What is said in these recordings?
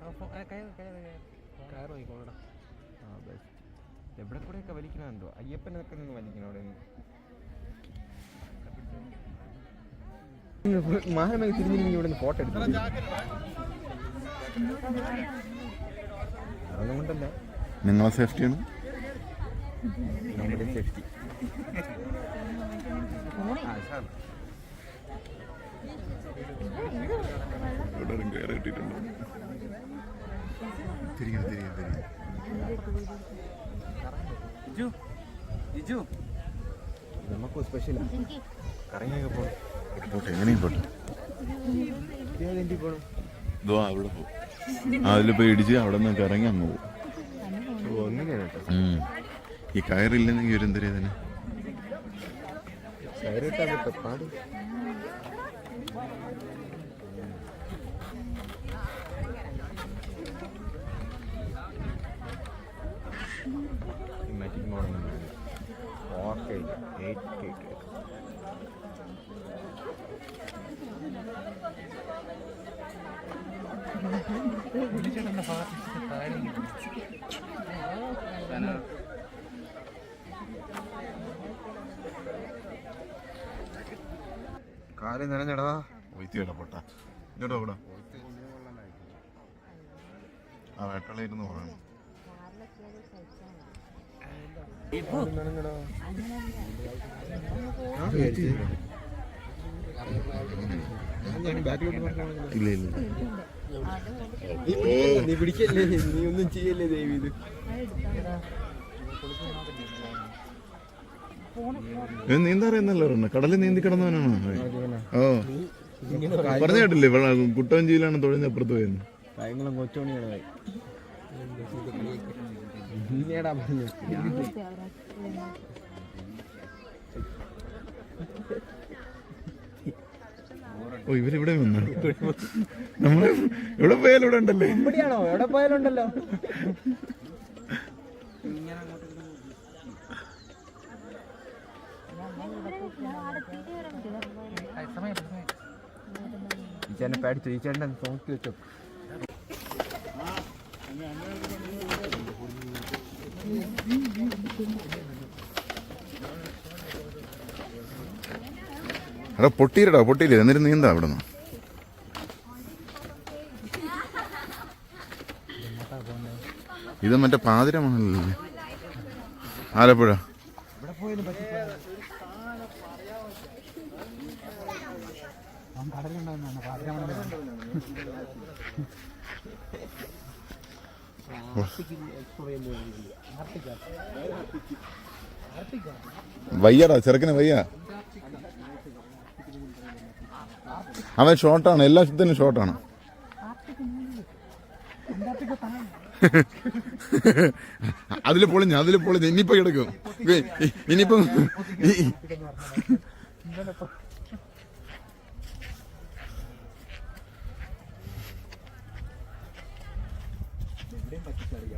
കയറ് നോക്കിക്കോളടാ ആ. ബെസ്റ്റ് എവിടെ കൂടെയൊക്കെ വലിക്കണുണ്ടോ അയ്യപ്പനൊക്കെ നിന്ന് വലിക്കണം അവിടെ നിന്ന്? മാനമേ തിരിഞ്ഞിരിഞ്ഞ് ഇവിടെ നിന്ന് ഫോട്ടോ എടുത്തു അതുകൊണ്ടല്ല കൊണ്ടല്ല. നിങ്ങളെ സേഫ്റ്റിയാണ്? നമ്മുടെ സേഫ്റ്റി. ആ സാർ. ഇവിടെ കയറി കിട്ടിയിട്ടുണ്ട് തിരികെ തിരികെ തിരികെ ഇജു. ഇജു നമുക്ക് സ്പെഷ്യലാണ് കറങ്ങിയൊക്കെ പോകണം പോട്ടെ എങ്ങനെയും പോട്ടെ. പോകണം ഇതോ അവിടെ പോകും അതിൽ പോയി ഇടിച്ച് അവിടെ നിന്ന് കറങ്ങി അങ്ങ് പോകും. ഈ കയറില്ലെന്നെങ്കിൽ ഒരു എന്തരേ തന്നെ കയറിട്ടാ പാട്. താഴെ കാൽ നനഞ്ഞടാ വൈത്തിയടാ പൊട്ട. ഇങ്ങോട്ടോ കൂടാ ആ വേട്ടളയിരുന്ന് പറയണം നനഞ്ഞടാ ബാക്കിലോട്ട് ഇല്ല നീ പിടിക്കല്ലേ നീ ഒന്നും ചെയ്യല്ലേ ദേവി ഇത് നീന്താറിയെന്നല്ലോ കടലിൽ നീന്തി കിടന്നവനാണോ ഓ. പറഞ്ഞു കേട്ടില്ലേ? കുട്ടവഞ്ചിയിലാണ് തൊഴിഞ്ഞപ്പുറത്ത് പോയെന്ന്. കാര്യങ്ങളും കൊച്ചോണിയാണ് ഇനിയാടാ പറഞ്ഞു. ഓ ഇവരിവിടെ വന്നു നമ്മൾ ഇവിടെ പോയാലും ഇവിടെ ഉണ്ടല്ലേ? ഇവിടെയാണോ? എവിടെ പോയാലും ഉണ്ടല്ലോ. സമയം ഈ ചേട്ടനെ പേടിച്ചു. ഈ ചേട്ടനെ നോക്കി വെച്ചോ. എടാ പൊട്ടിയിരടാ പൊട്ടിയില്ല. എന്നിട്ട് നീന്താ അവിടെ നിന്ന് ഇത് മറ്റേ പാതിരമാണല്ലോ ആലപ്പുഴ. കടലുണ്ടാകുന്നതാണ് പാതിരാമണ വയ്യടാ ചെറുക്കന് വയ്യ. അവൻ ഷോർട്ടാണ് എല്ലാ ശുദ്ധനും ഷോർട്ടാണ് അതിൽ പൊളിഞ്ഞ അതിൽ പൊളിഞ്ഞ ഇനിയിപ്പോ കിടക്കും. ഇനിയിപ്പം ഈ- മറ്റേ അവർ പറഞ്ഞിട്ടില്ല അവിടെ മന്തിക്കടയുണ്ട്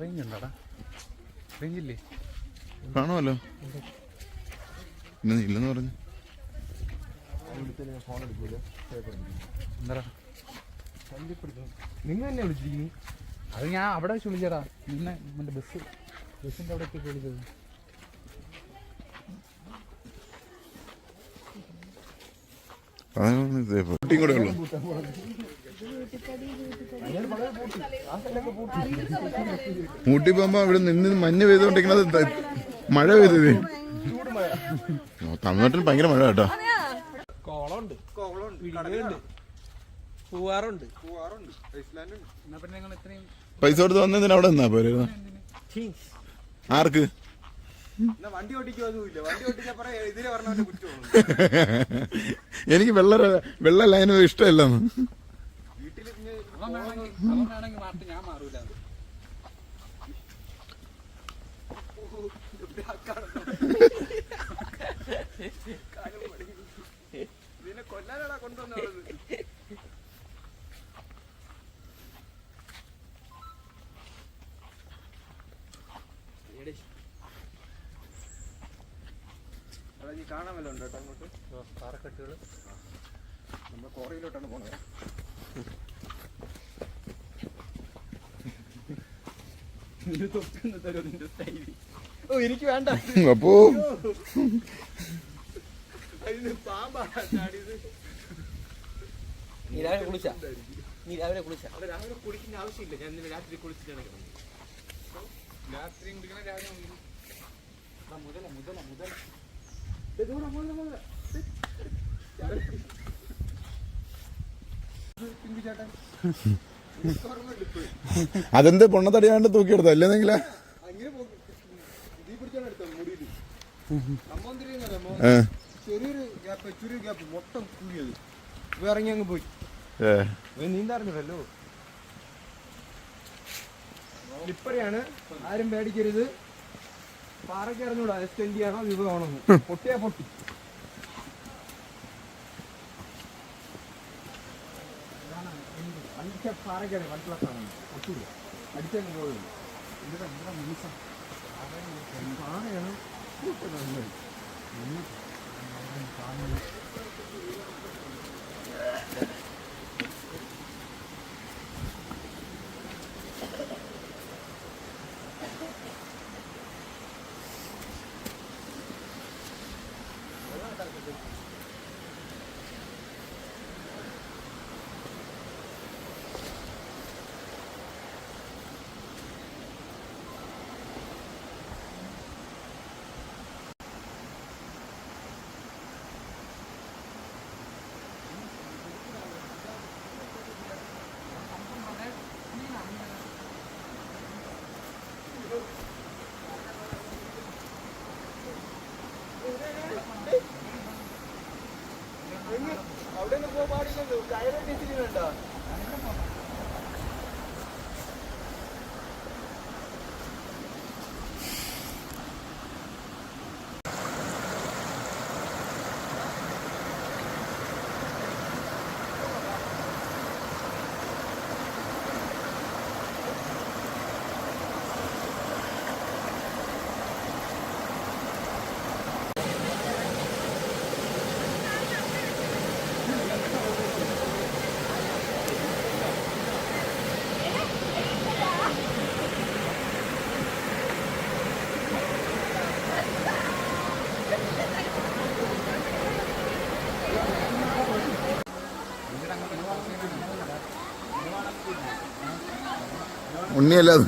റേഞ്ച് ഉണ്ടോടാ റേഞ്ച് ഇല്ലേ കാണുമല്ലോ ഇല്ലെന്ന് പറഞ്ഞു. എന്താ നിങ്ങൾ തന്നെ വിളിച്ചിരിക്കുന്നു? അത് ഞാൻ അവിടെ വെച്ച് വിളിച്ചടാ പിന്നെ മറ്റേ ബസ് ബസ്സിന്റെ അവിടെ എത്തി വിളിച്ചത് കൂടെ ഉള്ളു. ഊട്ടി പോകുമ്പോ അവിടെ നിന്ന് മഞ്ഞ് പെയ്തുകൊണ്ടിരിക്കുന്നത് മഴ പെയ്തത്. തമിഴ്നാട്ടിൽ ഭയങ്കര മഴ കേട്ടോ. കോളമുണ്ട്. കോളമുണ്ട്. പോവാറുണ്ട്. പൈസ കൊടുത്ത് വന്നതിന് അവിടെ നിന്നാ പോലെ ആർക്ക്? എനിക്ക് വെള്ള വെള്ള ലൈനും ഇഷ്ടമല്ലെന്ന്. അവൻ വേണമെങ്കിൽ അവൻ വേണമെങ്കിൽ മാറ്റി ഞാൻ മാറൂല ഇതിനെ കൊല്ലാനാടാ കൊണ്ടുവന്നത്? എടാ, നീ കാണാൻ വല്ലതും ഉണ്ടോ കേട്ടോ അങ്ങോട്ട്? പാറക്കെട്ടുകൾ നമ്മൾ കോറയിലോട്ടാണ് പോണത്. ഓ എനിക്ക് വേണ്ട. അപ്പോ? നീ രാവിലെ കുളിച്ച? നീ രാവിലെ കുളിച്ച? രാവിലെ കുളിക്കുന്ന ആവശ്യമില്ല. ഞാൻ ഇന്നലെ രാത്രി കുളിച്ചിട്ടാണ് രാത്രി രാത്രിയും കുടിക്കണം രാവിലെ കുടിക്കണം എടാ, മുതല മുതല മുതല. പിങ്കു ചേട്ടൻ അതെന്ത് പൊണ്ണത്തടിയാണ്ട് എടുത്തോ? അല്ലെന്നെങ്കിലാ ചെറിയൊരു ഗ്യാപ്പ് ചെറിയൊരു ഗ്യാപ്പ് മൊത്തം കൂടിയത്. ഇറങ്ങി അങ്ങ് പോയി. ഏ. നീന്താറിഞ്ഞല്ലോ സ്ലിപ്പറിയാണ് ആരും പേടിക്കരുത്. പാറയ്ക്ക് അറിഞ്ഞൂടാ എക്സ്റ്റെൻഡ് ചെയ്യണോ വിഭവമാണോ പൊട്ടിയാ പൊട്ടി. അടിച്ച പാറയ്ക്കാണ് വൺ പ്ലസ് ആണ് പൊട്ടില്ല അടിച്ചങ്ങ് പോകുന്നു പാറയാണ്. അവിടെ വേണ്ട ഉണ്ണിയല്ല അത്.